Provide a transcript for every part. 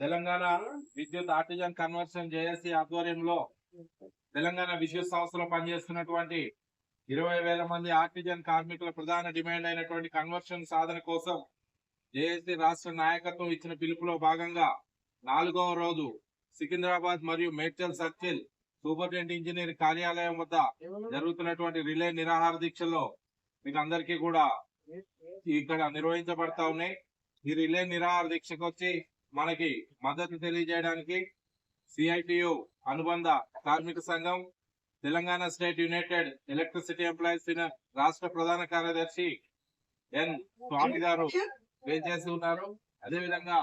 తెలంగాణ విద్యుత్ artisan conversion JAC ఆధ్వర్యంలో తెలంగాణ విద్యుత్ సంస్థలో పనిచేస్తున్నటువంటి ఇరవై వేల మంది ఆర్టిజన్ కార్మికుల ప్రధాన డిమాండ్ అయినటువంటి కన్వర్షన్ సాధన కోసం జేఏసీ రాష్ట్ర నాయకత్వం ఇచ్చిన పిలుపులో భాగంగా నాలుగవ రోజు సికింద్రాబాద్ మరియు మేడ్చల్ సర్కిల్ సూపరింటెండెంట్ ఇంజనీర్ కార్యాలయం వద్ద జరుగుతున్నటువంటి రిలే నిరాహార దీక్షల్లో మీకు అందరికీ కూడా ఇక్కడ నిర్వహించబడతా ఉన్నాయి. ఈ రిలే నిరాహార దీక్షకు వచ్చి మనకి మద్దతు తెలియజేయడానికి సిఐటియు అనుబంధ కార్మిక సంఘం Telangana state united electricity employees union రాష్ట్ర ప్రధాన కార్యదర్శి ఎన్ స్వామి గారు చేసి ఉన్నారు? అదేవిధంగా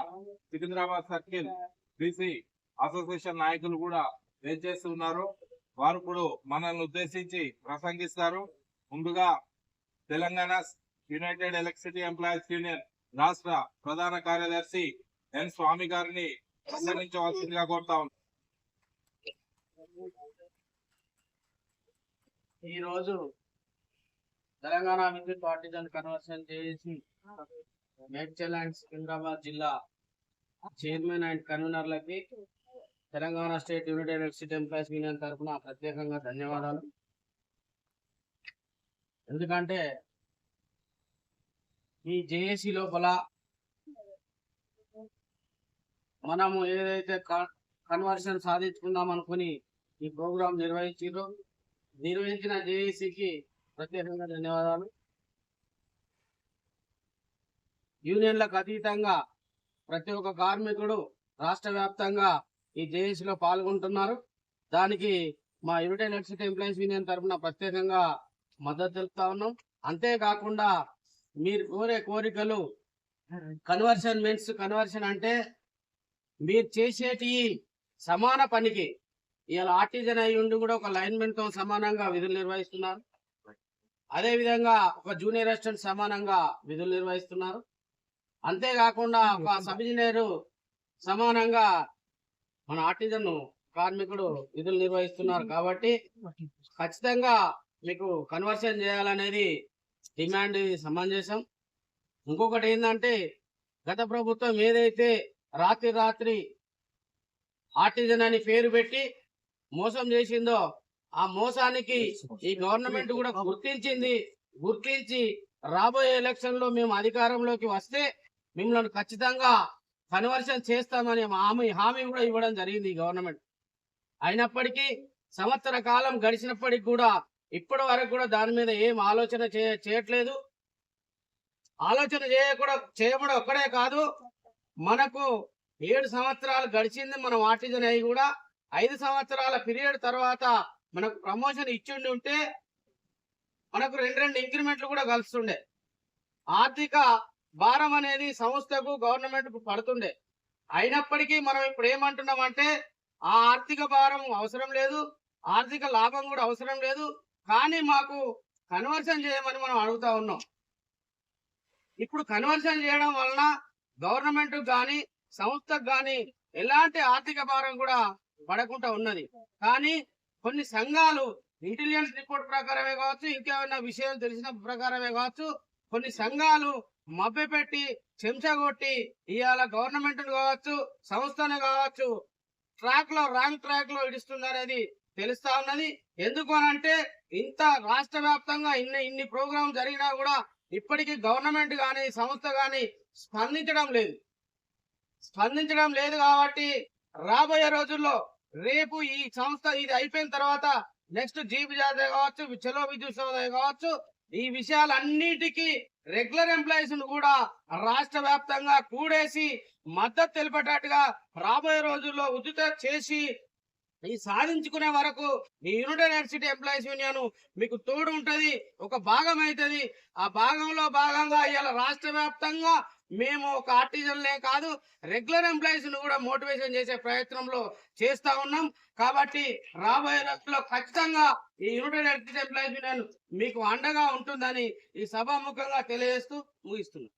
సికింద్రాబాద్ సర్కిల్ బీసీ అసోసియేషన్ నాయకులు కూడా వేచేసి ఉన్నారు? వారు ఇప్పుడు మనల్ని ఉద్దేశించి ప్రసంగిస్తారు. ముందుగా Telangana united electricity employees union రాష్ట్ర ప్రధాన కార్యదర్శి ఎన్ స్వామి గారిని ప్రసంగించవలసిందిగా కోరుతా ఉన్నాను. ఈ రోజు తెలంగాణ విద్యుత్ పార్టీజన్ కన్వర్షన్ చేసి మేడ్చల్ అండ్ సికింద్రాబాద్ జిల్లా chairman and కన్వీనర్లకి Telangana state united electricity employees union తరఫున ప్రత్యేకంగా ధన్యవాదాలు ఎందుకంటే ఈ జేఏసీ లోపల మనము ఏదైతే కన్వర్షన్ సాధించుకుందాం అనుకుని ఈ ప్రోగ్రాం నిర్వహించారో నిర్వహించిన జేఏసీకి ప్రత్యేకంగా ధన్యవాదాలు. యూనియన్లకు అతీతంగా ప్రతి ఒక్క కార్మికుడు రాష్ట్ర వ్యాప్తంగా ఈ జేఏసీలో పాల్గొంటున్నారు. దానికి మా యునైటెడ్ ఎలక్ట్రిసిటీ ఎంప్లాయీస్ యూనియన్ తరఫున ప్రత్యేకంగా మద్దతు తెలుపుతా ఉన్నాం. అంతేకాకుండా మీరు కోరే కోరికలు కన్వర్షన్ మీన్స్ కన్వర్షన్ అంటే మీరు చేసేటి సమాన పనికి ఇవాళ ఆర్టిజన్ అయి ఉండి కూడా ఒక లైన్మెన్తో సమానంగా విధులు నిర్వహిస్తున్నారు. అదే విధంగా ఒక జూనియర్ అసిస్టెంట్ సమానంగా విధులు నిర్వహిస్తున్నారు. అంతేకాకుండా ఒక సబ్ ఇంజనీర్ సమానంగా మన ఆర్టిజన్ కార్మికుడు విధులు నిర్వహిస్తున్నారు కాబట్టి ఖచ్చితంగా మీకు కన్వర్షన్ చేయాలనేది డిమాండ్ సమంజసం. ఇంకొకటి ఏంటంటే గత ప్రభుత్వం ఏదైతే రాత్రి రాత్రి ఆర్టిజన్ అని పేరు పెట్టి మోసం చేసిందో ఆ మోసానికి ఈ గవర్నమెంట్ కూడా గుర్తించింది. గుర్తించి రాబోయే ఎలక్షన్లో మేము అధికారంలోకి వస్తే మిమ్మల్ని ఖచ్చితంగా కన్వర్షన్ చేస్తామని హామీ హామీ కూడా ఇవ్వడం జరిగింది గవర్నమెంట్. అయినప్పటికీ సంవత్సర కాలం గడిచినప్పటికి కూడా ఇప్పటి వరకు కూడా దాని మీద ఏం ఆలోచన చేయ చేయట్లేదు. ఆలోచన చేయకూడ చేయడం ఒక్కడే కాదు మనకు ఏడు సంవత్సరాలు గడిచింది మనం ఆర్టిజన్ అయి కూడా ఐదు సంవత్సరాల పీరియడ్ తర్వాత మనకు ప్రమోషన్ ఇచ్చిండి ఉంటే మనకు రెండు రెండు ఇంక్రిమెంట్లు కూడా కలుస్తుండే. ఆర్థిక భారం అనేది సంస్థకు గవర్నమెంట్ పడుతుండే. అయినప్పటికీ మనం ఇప్పుడు ఏమంటున్నాం అంటే ఆ ఆర్థిక భారం అవసరం లేదు ఆర్థిక లాభం కూడా అవసరం లేదు కానీ మాకు కన్వర్షన్ చేయమని మనం అడుగుతా ఉన్నాం. ఇప్పుడు కన్వర్షన్ చేయడం వలన గవర్నమెంట్ కానీ సంస్థకు కానీ ఎలాంటి ఆర్థిక భారం కూడా పడకుండా ఉన్నది. కానీ కొన్ని సంఘాలు ఇంటెలిజెన్స్ రిపోర్ట్ ప్రకారమే కావచ్చు ఇంకేమైనా విషయం తెలిసిన ప్రకారమే కావచ్చు కొన్ని సంఘాలు మభ్యపెట్టి చెంచగొట్టి ఇవాళ గవర్నమెంట్ కావచ్చు సంస్థను కావచ్చు ట్రాక్లో రాంగ్ ట్రాక్లో ఇడుస్తుందనేది తెలుస్తా ఉన్నది. ఎందుకు అనంటే ఇంత రాష్ట్ర వ్యాప్తంగా ఇన్ని ఇన్ని ప్రోగ్రాం జరిగినా కూడా ఇప్పటికీ గవర్నమెంట్ కానీ సంస్థ కానీ స్పందించడం లేదు. స్పందించడం లేదు కాబట్టి రాబోయే రోజుల్లో రేపు ఈ సంస్థ ఇది అయిపోయిన తర్వాత నెక్స్ట్ జీప్ జాతర కావచ్చు చలో విద్యుత్ సోదయ కావచ్చు ఈ విషయాలన్నిటికీ రెగ్యులర్ ఎంప్లాయీస్ కూడా రాష్ట్ర వ్యాప్తంగా కూడేసి మద్దతు తెలిపేటట్టుగా రాబోయే రోజుల్లో ఉద్యుత చేసి ఈ సాధించుకునే వరకు ఈ యూనివర్సిటీ ఎంప్లాయీస్ యూనియన్ మీకు తోడు ఉంటది ఒక భాగం అవుతుంది ఆ భాగంలో భాగంగా ఇవాళ రాష్ట్ర వ్యాప్తంగా మేము ఒక ఆర్టిజన్లే కాదు రెగ్యులర్ ఎంప్లాయీస్ను కూడా మోటివేషన్ చేసే ప్రయత్నంలో చేస్తా ఉన్నాం. కాబట్టి రాబోయే రోజుల్లో ఖచ్చితంగా ఈ యునైటెడ్ ఎలక్ట్రిసిటీ ఎంప్లాయీస్ యూనియన్ మీకు అండగా ఉంటుందని ఈ సభాముఖంగా తెలియజేస్తూ ముగిస్తున్నాం.